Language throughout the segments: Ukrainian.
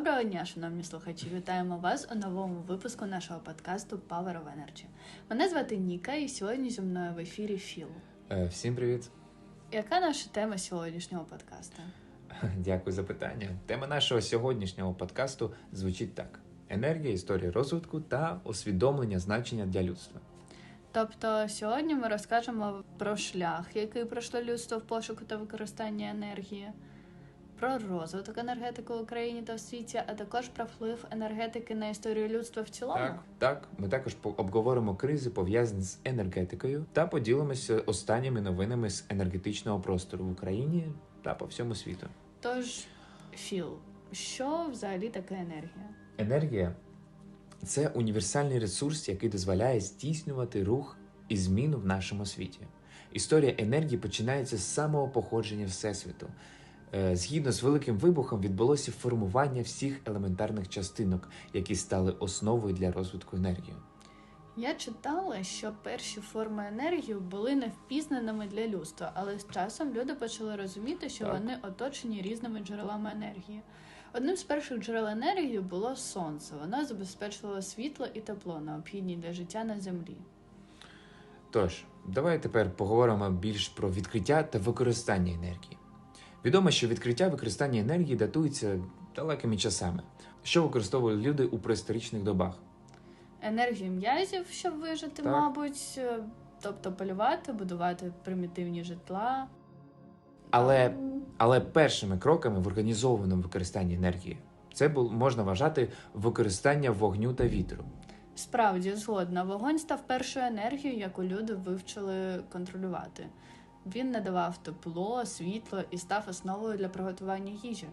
Доброго дня, шановні слухачі! Вітаємо вас у новому випуску нашого подкасту Power of Energy. Мене звати Ніка, і сьогодні зі мною в ефірі Філ. Е, Всім привіт. Яка наша тема сьогоднішнього подкасту? Дякую за питання. Тема нашого сьогоднішнього подкасту звучить так: енергія, історія розвитку та усвідомлення значення для людства. Тобто сьогодні ми розкажемо про шлях, який пройшло людство в пошуку та використанні енергії, про розвиток енергетики в Україні та в світі, а також про вплив енергетики на історію людства в цілому. Так, так. Ми також обговоримо кризи, пов'язані з енергетикою, та поділимося останніми новинами з енергетичного простору в Україні та по всьому світу. Тож, Філ, що взагалі таке енергія? Енергія це універсальний ресурс, який дозволяє здійснювати рух і зміну в нашому світі. Історія енергії починається з самого походження Всесвіту. Е, Згідно з великим вибухом відбулося формування всіх елементарних частинок, які стали основою для розвитку енергії. Я читала, що перші форми енергії були невпізнаними для людства, але з часом люди почали розуміти, що Так. вони оточені різними джерелами енергії. Одним з перших джерел енергії було сонце. Воно забезпечувало світло і тепло, необхідні для життя на землі. Тож, давай тепер поговоримо більш про відкриття та використання енергії. Відомо, що відкриття використання енергії датується далекими часами, що використовували люди у преісторичних добах. Енергію м'язів, щоб вижити, Так. мабуть, е, тобто полювати, будувати примітивні житла. Але Але першими кроками в організованому використанні енергії це бу- можна вважати використання вогню та вітру. Справді згодна, вогонь став першою енергією, яку люди вивчили контролювати. Він надавав тепло, світло і став основою для приготування їжі.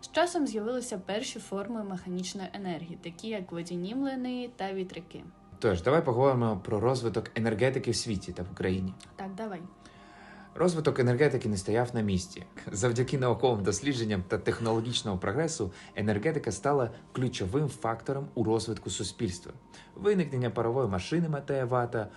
З часом з'явилися перші форми механічної енергії, такі як водяні млини та вітряки. Тож, давай поговоримо про розвиток енергетики в світі та в Україні. Так, давай. Розвиток енергетики не стояв на місці. Завдяки науковим дослідженням та технологічному прогресу енергетика стала ключовим фактором у розвитку суспільства. Виникнення парової машини Матея Вата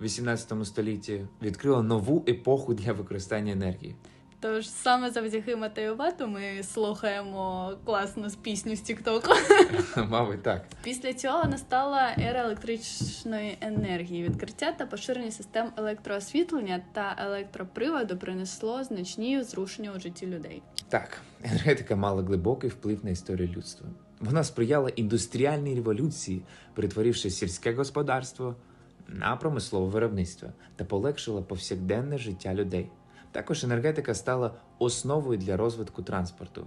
в 18 столітті відкрило нову епоху для використання енергії. Тож саме завдяки Матею Вату ми слухаємо класну пісню з Тіктоку. Мабуть, так. Після цього настала ера електричної енергії. Відкриття та поширення систем електроосвітлення та електроприводу принесло значні зрушення у житті людей. Так, енергетика мала глибокий вплив на історію людства. Вона сприяла індустріальній революції, перетворивши сільське господарство на промислове виробництво та полегшила повсякденне життя людей. Також енергетика стала основою для розвитку транспорту,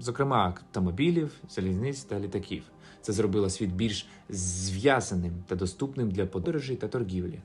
зокрема автомобілів, залізниць та літаків. Це зробило світ більш зв'язаним та доступним для подорожей та торгівлі.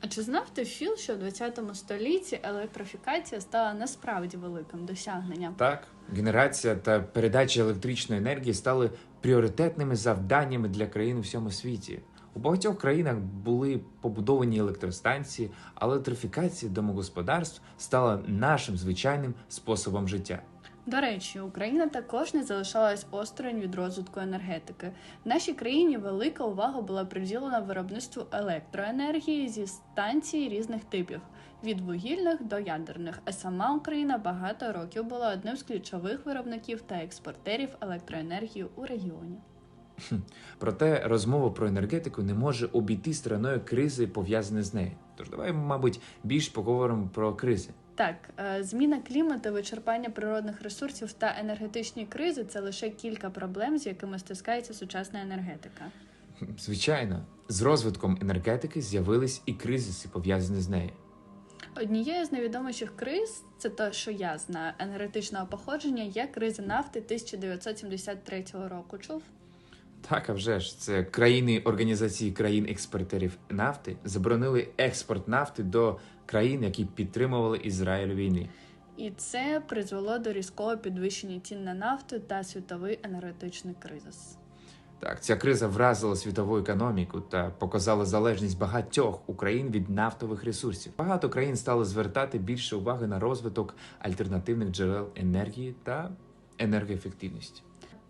А чи знав ти Філ, що в 20 столітті електрифікація стала насправді великим досягненням? Так, генерація та передача електричної енергії стали пріоритетними завданнями для країн у всьому світі. У багатьох країнах були побудовані електростанції, а електрифікація домогосподарств стала нашим звичайним способом життя. До речі, Україна також не залишалась осторонь від розвитку енергетики. В нашій країні велика увага була приділена виробництву електроенергії зі станцій різних типів від вугільних до ядерних. А сама Україна багато років була одним з ключових виробників та експортерів електроенергії у регіоні. Проте розмова про енергетику не може обійти стороною кризи, пов'язані з нею. Тож давай, мабуть, більш поговоримо про кризи. Так, е, зміна клімату, вичерпання природних ресурсів та енергетичні кризи це лише кілька проблем, з якими стискається сучасна енергетика. Звичайно, з розвитком енергетики з'явились і кризиси, пов'язані з нею. Однією з найвідоміших криз, це те, що я знаю, енергетичного походження, є криза нафти 1973 року. Чув? Так, а вже ж це країни організації країн-експортерів нафти заборонили експорт нафти до країн, які підтримували Ізраїль у війни. І це призвело до різкого підвищення цін на нафту та світовий енергетичний кризис. Так, ця криза вразила світову економіку та показала залежність багатьох Україн від нафтових ресурсів. Багато країн стали звертати більше уваги на розвиток альтернативних джерел енергії та енергоефективності.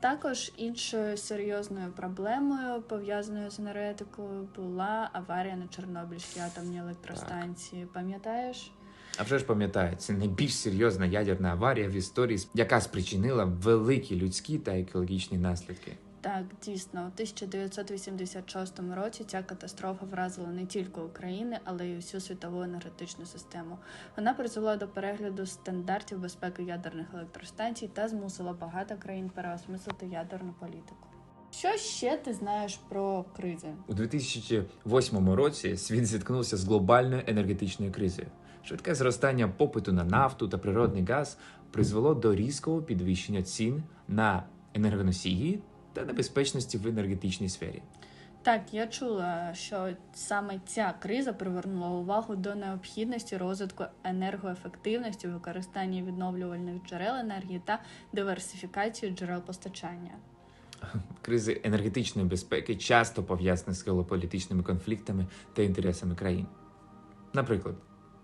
Також іншою серйозною проблемою, пов'язаною з енергетикою, була аварія на Чорнобильській атомній електростанції. Пам'ятаєш? А вже ж пам'ятаю, це найбільш серйозна ядерна аварія в історії, яка спричинила великі людські та екологічні наслідки. Так, дійсно, у 1986 році ця катастрофа вразила не тільки Україну, але й усю світову енергетичну систему. Вона призвела до перегляду стандартів безпеки ядерних електростанцій та змусила багато країн переосмислити ядерну політику. Що ще ти знаєш про кризи? У 2008 році світ зіткнувся з глобальною енергетичною кризою. Швидке зростання попиту на нафту та природний газ призвело до різкого підвищення цін на енергоносії та небезпечності в енергетичній сфері. Так, я чула, що саме ця криза привернула увагу до необхідності розвитку енергоефективності, використання відновлювальних джерел енергії та диверсифікації джерел постачання. Кризи енергетичної безпеки часто пов'язані з геополітичними конфліктами та інтересами країн. Наприклад,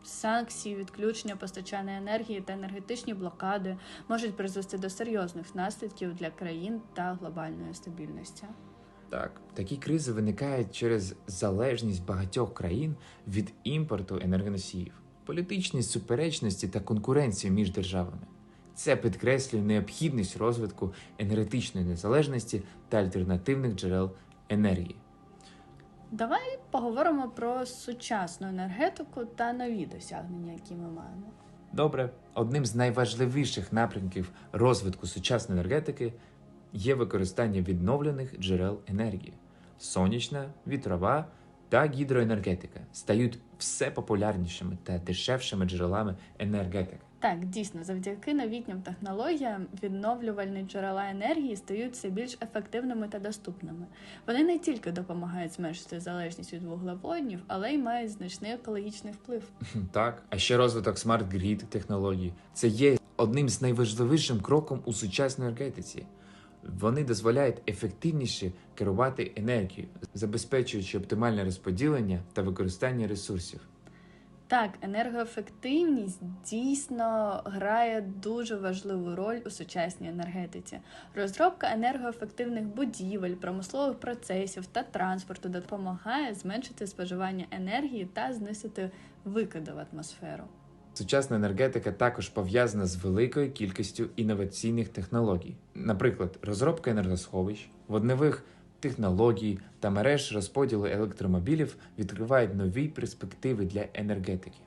Санкції, відключення постачання енергії та енергетичні блокади можуть призвести до серйозних наслідків для країн та глобальної стабільності. Так, такі кризи виникають через залежність багатьох країн від імпорту енергоносіїв, політичні суперечності та конкуренцію між державами. Це підкреслює необхідність розвитку енергетичної незалежності та альтернативних джерел енергії. Давай поговоримо про сучасну енергетику та нові досягнення, які ми маємо. Добре, одним з найважливіших напрямків розвитку сучасної енергетики є використання відновлених джерел енергії. Сонячна, вітрова та гідроенергетика стають все популярнішими та дешевшими джерелами енергетики. Так, дійсно, завдяки новітнім технологіям відновлювальні джерела енергії стають все більш ефективними та доступними. Вони не тільки допомагають зменшити залежність від вуглеводнів, але й мають значний екологічний вплив. Так, а ще розвиток смарт-грід технологій це є одним з найважливішим кроком у сучасній енергетиці. Вони дозволяють ефективніше керувати енергією, забезпечуючи оптимальне розподілення та використання ресурсів. Так, енергоефективність дійсно грає дуже важливу роль у сучасній енергетиці. Розробка енергоефективних будівель, промислових процесів та транспорту допомагає зменшити споживання енергії та знизити викиди в атмосферу. Сучасна енергетика також пов'язана з великою кількістю інноваційних технологій, наприклад, розробка енергосховищ, водневих технологій та мереж розподілу електромобілів відкривають нові перспективи для енергетики.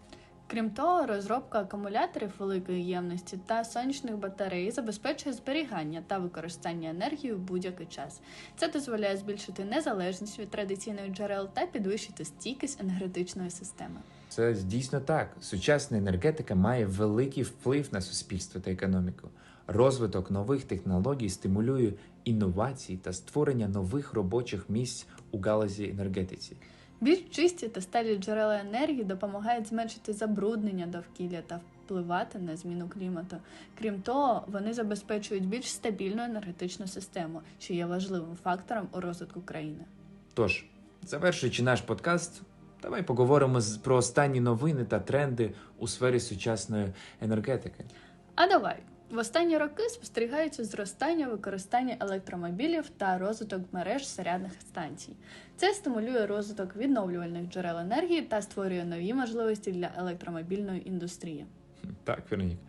Крім того, розробка акумуляторів великої ємності та сонячних батарей забезпечує зберігання та використання енергії в будь-який час. Це дозволяє збільшити незалежність від традиційних джерел та підвищити стійкість енергетичної системи. Це дійсно так. Сучасна енергетика має великий вплив на суспільство та економіку. Розвиток нових технологій стимулює інновації та створення нових робочих місць у галузі енергетиці. Більш чисті та сталі джерела енергії допомагають зменшити забруднення довкілля та впливати на зміну клімату. Крім того, вони забезпечують більш стабільну енергетичну систему, що є важливим фактором у розвитку країни. Тож, завершуючи наш подкаст, давай поговоримо про останні новини та тренди у сфері сучасної енергетики. А давай в останні роки спостерігається зростання використання електромобілів та розвиток мереж зарядних станцій. Це стимулює розвиток відновлювальних джерел енергії та створює нові можливості для електромобільної індустрії. Так, Веронік.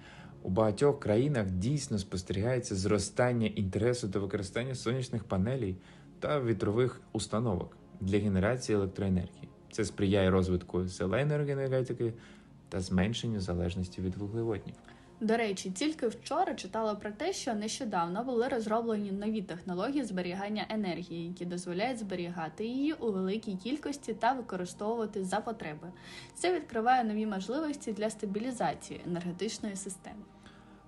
У багатьох країнах дійсно спостерігається зростання інтересу до використання сонячних панелей та вітрових установок для генерації електроенергії. Це сприяє розвитку зеленої енергетики та зменшенню залежності від вуглеводнів. До речі, тільки вчора читала про те, що нещодавно були розроблені нові технології зберігання енергії, які дозволяють зберігати її у великій кількості та використовувати за потреби. Це відкриває нові можливості для стабілізації енергетичної системи.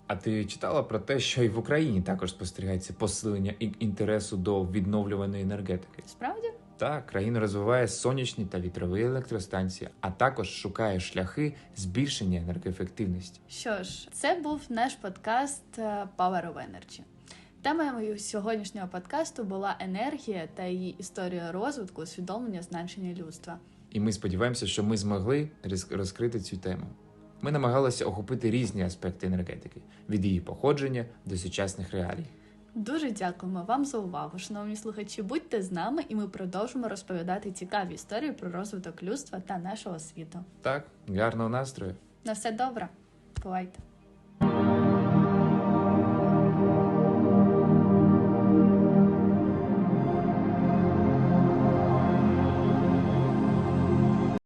А ти читала про те, що і в Україні також спостерігається посилення інтересу до відновлюваної енергетики? Справді? Так, країна розвиває сонячні та вітрові електростанції, а також шукає шляхи збільшення енергоефективності. Що ж, це був наш подкаст е, Power of Energy. Темою сьогоднішнього подкасту була енергія та її історія розвитку, усвідомлення значення людства. І ми сподіваємося, що ми змогли роз- розкрити цю тему. Ми намагалися охопити різні аспекти енергетики від її походження до сучасних реалій. Дуже дякуємо вам за увагу, шановні слухачі. Будьте з нами, і ми продовжимо розповідати цікаві історії про розвиток людства та нашого світу. Так, гарного настрою! На все добре. Бувайте.